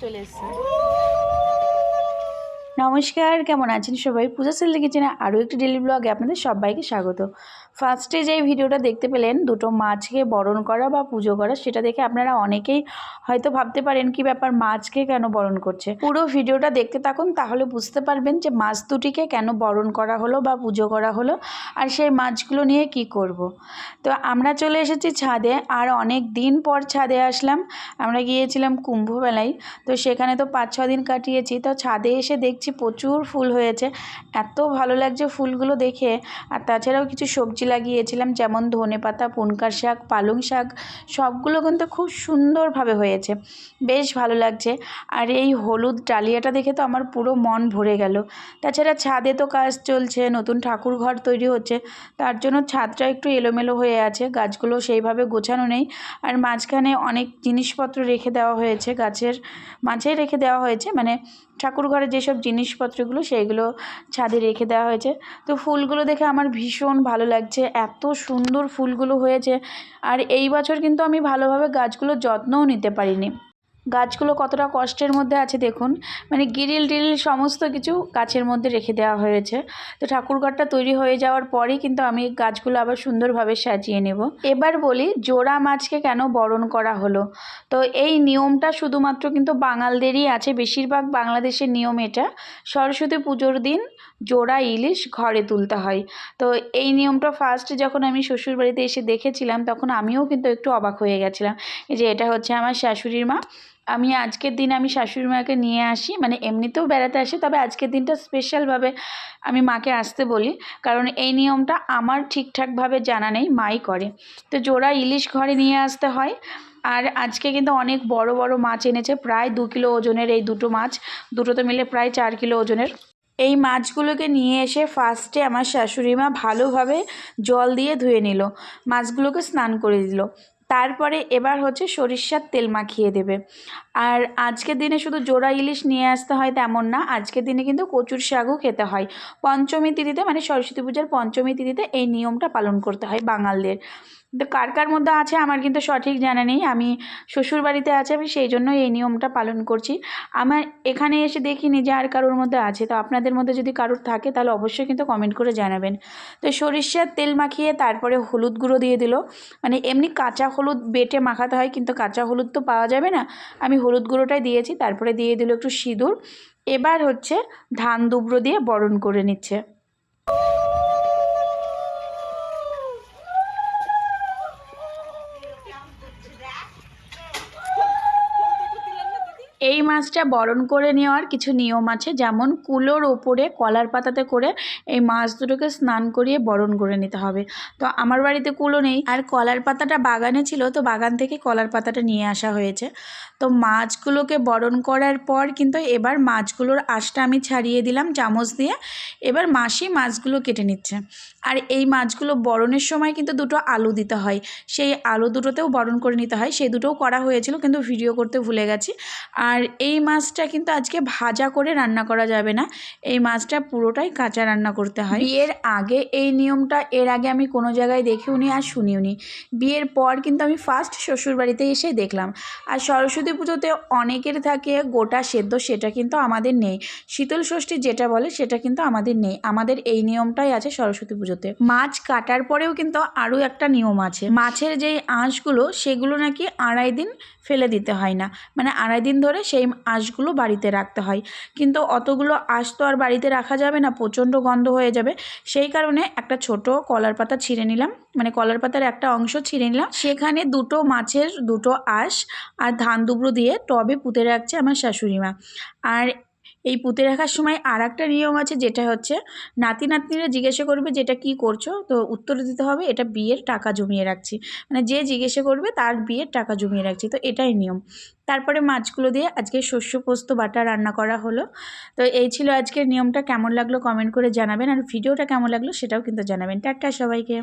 চলে নমস্কার, কেমন আছেন সবাই? পূজা সেল কিচেনে আরও একটি ডেলি ব্লগে আপনাদের সবাইকে স্বাগত। ফার্স্টে যে ভিডিওটা দেখতে পেলেন, দুটো মাছকে বরণ করা বা পুজো করা, সেটা দেখে আপনারা অনেকেই হয়তো ভাবতে পারেন, কি ব্যাপার মাছকে কেন বরণ করছে? পুরো ভিডিওটা দেখতে থাকুন, তাহলে বুঝতে পারবেন যে মাছ দুটিকে কেন বরণ করা হলো বা পুজো করা হলো। আর সেই মাছগুলো নিয়ে কি করব। তো আমরা চলে এসেছি ছাদে, আর অনেক দিন পর ছাদে আসলাম। আমরা গিয়েছিলাম কুম্ভমেলায়। তো সেখানে তো পাঁচ, ছ দিন কাটিয়েছি। তো ছাদে এসে দেখছি প্রচুর ফুল হয়েছে। এত ভালো লাগছে ফুলগুলো দেখে। আর তাছাড়াও কিছু সবজি লাগিয়েছিলাম, যেমন ধনে পাতা, পুনকার শাক, পালং শাক, সবগুলো কিন্তু খুব সুন্দরভাবে হয়েছে। বেশ ভালো লাগছে। আর এই হলুদ ডালিয়াটা দেখে তো আমার পুরো মন ভরে গেল। তাছাড়া ছাদে তো কাজ চলছে, নতুন ঠাকুর ঘর তৈরি হচ্ছে। তার জন্য ছাদটা একটু এলোমেলো হয়ে আছে। গাছগুলো সেইভাবে গোছানো নেই। আর মাঝখানে অনেক জিনিসপত্র রেখে দেওয়া হয়েছে। গাছের মাঝে রেখে দেওয়া হয়েছে। মানে ঠাকুর ঘরে যেসব জিনিসপত্রগুলো, সেইগুলো ছাদে রেখে দেওয়া হয়েছে। তো ফুলগুলো দেখে আমার ভীষণ ভালো লাগছে। এত সুন্দর ফুলগুলো হয়েছে। আর এই বছর কিন্তু আমি ভালোভাবে গাছগুলোর যত্নও নিতে পারিনি। গাছগুলো কতটা কষ্টের মধ্যে আছে দেখুন। মানে গিরিল টিরিল সমস্ত কিছু গাছের মধ্যে রেখে দেওয়া হয়েছে। তো ঠাকুরঘরটা তৈরি হয়ে যাওয়ার পরেই কিন্তু আমি গাছগুলো আবার সুন্দরভাবে সাজিয়ে নেব। এবার বলি জোড়া মাছকে কেন বরণ করা হলো? তো এই নিয়মটা শুধুমাত্র কিন্তু বাঙালদেরই আছে। বেশিরভাগ বাংলাদেশের নিয়ম এটা। সরস্বতী পুজোর দিন জোড়া ইলিশ ঘরে তুলতে হয়। তো এই নিয়মটা ফার্স্ট যখন আমি শ্বশুরবাড়িতে এসে দেখেছিলাম, তখন আমিও কিন্তু একটু অবাক হয়ে গেছিলাম যে এটা হচ্ছে আমার শাশুড়ির মা। আমি আজকের দিন আমি শাশুড়ি মাকে নিয়ে আসি মানে এমনিতেও বেড়াতে আসি, তবে আজকের দিনটা স্পেশালভাবে আমি মাকে আসতে বলি, কারণ এই নিয়মটা আমার ঠিকঠাকভাবে জানা নেই, মাই করে। তো জোড়া ইলিশ ঘরে নিয়ে আসতে হয়, আর আজকে কিন্তু অনেক বড় বড় মাছ এনেছে, প্রায় দু কিলো ওজনের এই দুটো মাছ, দুটোতে মিলে প্রায় চার কিলো ওজনের। এই মাছগুলোকে নিয়ে এসে ফার্স্টে আমার শাশুড়ি মা ভালোভাবে জল দিয়ে ধুয়ে নিল, মাছগুলোকে স্নান করে দিল। তারপরে এবার হচ্ছে সরিষার তেল মাখিয়ে দেবে। আর আজকের দিনে শুধু জোড়া ইলিশ নিয়ে আসতে হয় তেমন না, আজকের দিনে কিন্তু কচুর শাকও খেতে হয়। পঞ্চমী তিথিতে মানে সরস্বতী পূজার পঞ্চমী তিথিতে এই নিয়মটা পালন করতে হয় বাঙালদের। তো কার কার মধ্যে আছে আমার কিন্তু সঠিক জানা নেই। আমি শ্বশুর বাড়িতে আছে, আমি সেই জন্য এই নিয়মটা পালন করছি। আমার এখানে এসে দেখিনি যে আর কারোর মধ্যে আছে। তো আপনাদের মধ্যে যদি কারোর থাকে, তাহলে অবশ্যই কিন্তু কমেন্ট করে জানাবেন। তো সরিষার তেল মাখিয়ে তারপরে হলুদ গুঁড়ো দিয়ে দিল। মানে এমনি কাঁচা হলুদ বেটে মাখাতে হয়, কিন্তু কাঁচা হলুদ তো পাওয়া যাবে না। আমি হলুদ গুঁড়োটাই দিয়েছি, তারপরে দিয়ে দিল একটু সিঁদুর। এবার হচ্ছে ধান দুব্রো দিয়ে বরণ করে নিচ্ছে। মাছটা বরণ করে নেওয়ার কিছু নিয়ম আছে। যেমন কুলোর ওপরে কলার পাতাতে করে এই মাছ দুটোকে স্নান করিয়ে বরণ করে নিতে হবে। তো আমার বাড়িতে কুলো নেই। আর কলার পাতাটা বাগানে ছিল, তো বাগান থেকে কলার পাতাটা নিয়ে আসা হয়েছে। তো মাছগুলোকে বরণ করার পর কিন্তু এবার মাছগুলোর আঁশটা আমি ছাড়িয়ে দিলাম চামচ দিয়ে। এবার মাসি মাছগুলো কেটে নিচ্ছে। আর এই মাছগুলো বরণের সময় কিন্তু দুটো আলু দিতে হয়। সেই আলু দুটোতেও বরণ করে নিতে হয়। সেই দুটোও করা হয়েছিল, কিন্তু ভিডিও করতে ভুলে গেছি। আর এই মাছটা কিন্তু আজকে ভাজা করে রান্না করা যাবে না। এই মাছটা পুরোটাই কাঁচা রান্না করতে হয়। বিয়ের আগে এই নিয়মটা, এর আগে আমি কোনো জায়গায় দেখিও নি আর শুনিওনি। বিয়ের পর কিন্তু আমি ফার্স্ট শ্বশুরবাড়িতে এসে দেখলাম। আর সরস্বতী পুজোতে অনেকের থাকে, গোটা সেদ্ধ সেটা কিন্তু আমাদের নেই। শীতল ষষ্ঠী যেটা বলে সেটা কিন্তু আমাদের নেই। আমাদের এই নিয়মটাই আছে সরস্বতী পুজোতে। মাছ কাটার পরেও কিন্তু আরও একটা নিয়ম আছে। মাছের যেই আঁশগুলো, সেগুলো নাকি আড়াই দিন ফেলে দিতে হয় না। মানে আড়াই দিন ধরে সেই আঁশগুলো বাড়িতে রাখতে হয়। কিন্তু অতগুলো আঁশ তো আর বাড়িতে রাখা যাবে না, প্রচণ্ড গন্ধ হয়ে যাবে। সেই কারণে একটা ছোট কলার পাতা ছিঁড়ে নিলাম। মানে কলার পাতার একটা অংশ ছিঁড়ে নিলাম। সেখানে দুটো মাছের দুটো আঁশ আর ধান দুবড়ো দিয়ে টবে পুঁতে রাখছে আমার শাশুড়ি মা। আর এই পুঁতে রাখার সময় আর একটা নিয়ম আছে, যেটা হচ্ছে নাতি নাতনিরা জিজ্ঞাসা করবে যেটা কি করছ, তো উত্তর দিতে হবে এটা বিয়ের টাকা জমিয়ে রাখছি। মানে যে জিজ্ঞাসা করবে তার বিয়ের টাকা জমিয়ে রাখছি, তো এটাই নিয়ম। তারপরে মাছগুলো দিয়ে আজকে শস্য পোস্ত বাটা রান্না করা হলো। তো এই ছিল আজকের নিয়মটা, কেমন লাগল কমেন্ট করে জানাবেন, আর ভিডিওটা কেমন লাগল সেটাও কিন্তু জানাবেন। টাটা সবাইকে।